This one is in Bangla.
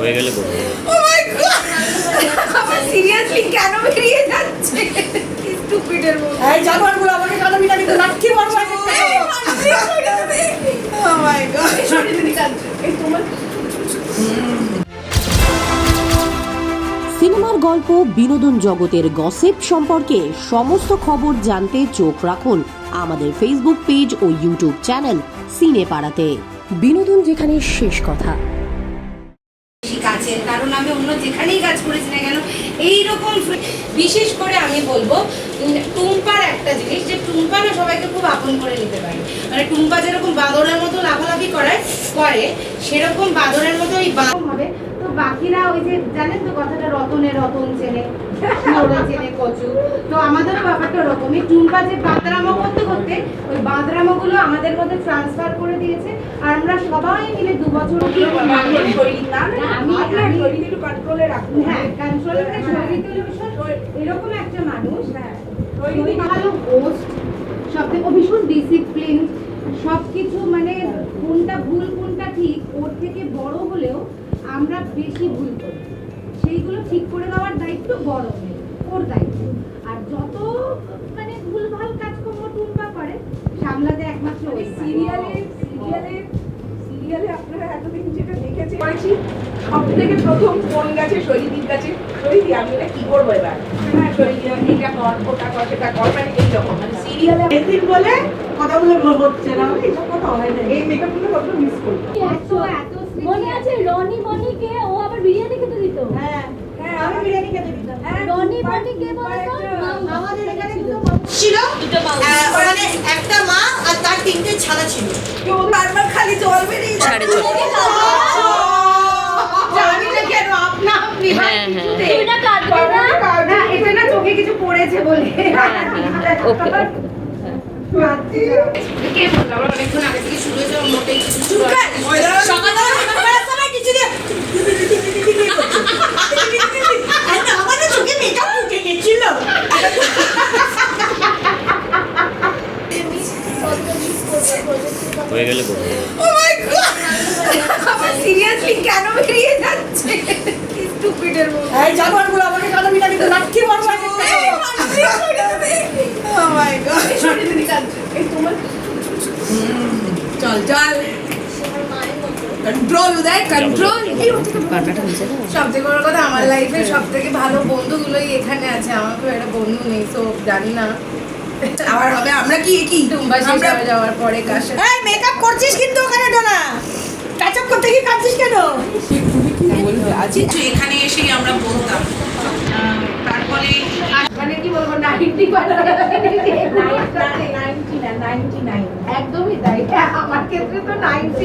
হয়ে গেলে ও মাই গড আমার সিরিয়াসলি কেন বেরিয়ে যাচ্ছে? স্টুপিডের মতো। এই জানোয়ারগুলো আমাকে কাটাবি না কিন্তু লাঠি মারবো। এক একটা করে। ও মাই গড এই তোমার সিনেমার গল্প বিনোদন জগতের গসিপ সম্পর্কে সমস্ত খবর জানতে চোখ রাখুন আমাদের ফেসবুক পেজ ও ইউটিউব চ্যানেল সিনে পাড়াতে বিনোদন যেখানে শেষ কথা। কাছের, কারণ আমি অন্য যেখানেই কাজ করেছি না কেন, এইরকম বিশেষ করে আমি বলব টুম্পার একটা জিনিস যে টুম্পা না সবাইকে খুব আপন করে নিতে পারে। মানে টুম্পা যেরকম বাদরের মতো লাফালাফি করায় করে, সেরকম বাদরের মতো ওই বা- হবে। তো বাকিরা ওই যে, জানেন তো কথাটা, রতনে রতন চেনে চেনে কচু। তো আমাদেরও ব্যাপারটা ওরকমই। টুম্পা যে বাদরামো করতে করতে ওই বাদরামোগুলো আমাদের মধ্যে ট্রান্সফার করে দিয়েছে। আর আমরা সবাই মিলে দু বছর কন্ট্রোলে রাখব। হ্যাঁ কন্ট্রোল শরীর টেলিভিশন এরকম একটা মানুষ। হ্যাঁ। ভালো হোস্ট সব থেকে ভীষণ ডিসিপ্লিন সব কিছু মানে কোনটা ভুল কোনটা ঠিক ওর থেকে বড় হলেও আমরা বেশি ভুল করি। সেইগুলো ঠিক করে দেওয়ার দায়িত্ব বড়। ওর দায়িত্ব। যত মানে ভুলভাল কাজকর্ম টুম্পা করে সামলাতে একমাত্র ওই সিরিয়ালে সিরিয়ালে সিরিয়ালে আপনারা এতদিন যেটা দেখেছে করেছি। সব থেকে প্রথম ফোন গেছে শহীদির কাছে শহীদি আমি এটা কি করব এবার? হ্যাঁ শহীদি আমি এটা কর ওটা কর সেটা কর মানে এইরকম। মানে সিরিয়ালে এদিন বলে কথাগুলো হচ্ছে না এইসব কথা হয় না। এই মেকআপগুলো কত মিস করি এত এত মনে আছে রনি মনিকে ও আবার বিরিয়ানি খেতে ছিল। দুটো মাউস। আহ, ওখানে একটা মা আর তার তিনটে ছানা ছিল। বারবার খালি জল বেরিয়ে জানি না কেন আপনা আপনি হ্যাঁ, হ্যাঁ। না কাঁদবি না? না এটা না চোখে কিছু পড়েছে বলে। ওকে কে বলল? অনেকক্ষণ আগে থেকে শুরু হয়েছে মোটেই কিছু শুরু হয়নি। সকালবেলা মেকআপ করার সময় কিছু দিয়ে আর না, আমাদের চোখে মেকআপ উঠে গেছিল হয়ে গেলে ও মাই গড আমার সিরিয়াসলি কেন বেরিয়ে যাচ্ছে? স্টুপিডের মতো। এই জানোয়ারগুলো আমাকে কাটাবি না কিন্তু লাঠি মারবো এক একটা করে। ও মাই গড এই তোমার চল চল। কন্ট্রোল উদয় কন্ট্রোল সব থেকে বড় কথা আমার লাইফে সব থেকে ভালো বন্ধুগুলোই এখানে আছে আমার তো একটা বন্ধু নেই তো জানি না। আবার হবে আমরা কি কি? আমরা- যাওয়ার পরে সাথে? এই মেকআপ করছিস কিন্তু ওখানে ডোনা। টাচআপ করতে গিয়ে কাঁদছিস কেন? কিন্তু এখানে এসেই আমরা বলতাম। তারপরে মানে কি বলব নাইনটি নাইনটি না নাইনটি নাইন। একদমই তাই। আমার ক্ষেত্রে তো নাইনটি